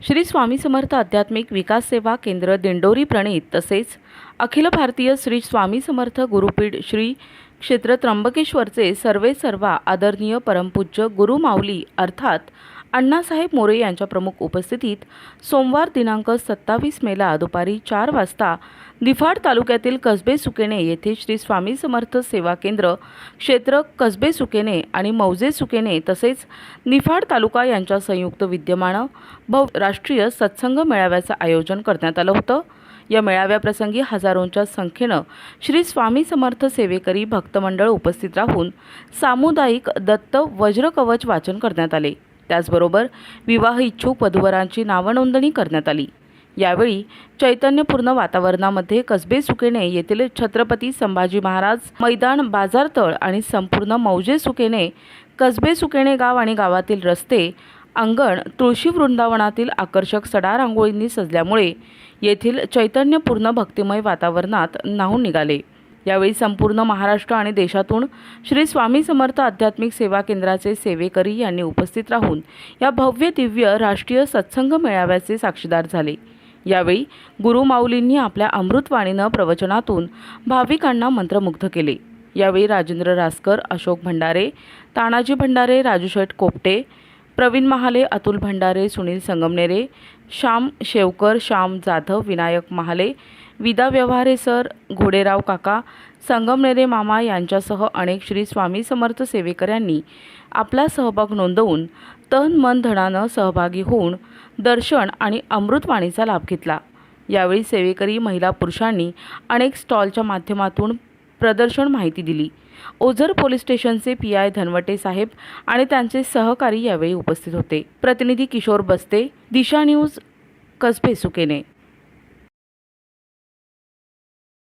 श्री स्वामी समर्थ आध्यात्मिक विकास सेवा केंद्र दिंडोरी प्रणित तसेच अखिल भारतीय श्री स्वामी समर्थ गुरुपीठ श्री क्षेत्र त्र्यंबकेश्वरचे सर्वे सर्वा आदरणीय परमपूज्य गुरु माऊली अर्थात अण्णासाहेब मोरे यांच्या प्रमुख उपस्थितीत सोमवार दिनांक सत्तावीस मेला दुपारी चार वाजता निफाड तालुक्यातील कसबे सुकेने येथे श्री स्वामी समर्थ सेवा केंद्र क्षेत्र कसबे सुकेने आणि मौजे सुकेने तसेच निफाड तालुका यांच्या संयुक्त विद्यमानं भव राष्ट्रीय सत्संग मेळाव्याचं आयोजन करण्यात आलं होतं. या मेळाव्याप्रसंगी हजारोंच्या संख्येनं श्री स्वामी समर्थ सेवेकरी भक्तमंडळ उपस्थित राहून सामुदायिक दत्त वज्रकवच वाचन करण्यात आले. त्याचबरोबर विवाह इच्छुक वधूवरांची नावनोंदणी करण्यात आली. यावेळी चैतन्यपूर्ण वातावरणामध्ये कसबे सुकेने येथील छत्रपती संभाजी महाराज मैदान बाजारतळ आणि संपूर्ण मौजे सुकेने कसबे सुकेने गाव आणि गावातील रस्ते अंगण तुळशी वृंदावनातील आकर्षक सडा रांगोळींनी सजल्यामुळे येथील चैतन्यपूर्ण भक्तिमय वातावरणात न्हावून निघाले. यावेळी संपूर्ण महाराष्ट्र आणि देशातून श्री स्वामी समर्थ आध्यात्मिक सेवा केंद्राचे सेवेकरी यांनी उपस्थित राहून या भव्य दिव्य राष्ट्रीय सत्संग मेळाव्याचे साक्षीदार झाले. यावेळी गुरुमाऊलींनी आपल्या अमृतवाणीनं प्रवचनातून भाविकांना मंत्रमुग्ध केले. यावेळी राजेंद्र रासकर अशोक भंडारे तानाजी भंडारे राजूशेठ कोपटे प्रवीण महाले अतुल भंडारे सुनील संगमनेरे श्याम शेवकर श्याम जाधव विनायक महाले विदा व्यवहारे सर घोडेराव काका संगमनेरे मामा यांच्यासह अनेक श्री स्वामी समर्थ सेवेकऱ्यांनी आपला सहभाग नोंदवून तन मन धनानं सहभागी होऊन दर्शन आणि अमृतवाणीचा लाभ घेतला. यावेळी सेवेकरी महिला पुरुषांनी अनेक स्टॉलच्या माध्यमातून प्रदर्शन माहिती दिली. ओझर पोलीस स्टेशनचे पी आय धनवटे साहेब आणि त्यांचे सहकारी यावेळी उपस्थित होते. प्रतिनिधी किशोर बस्ते दिशा न्यूज कसबे सुकेने.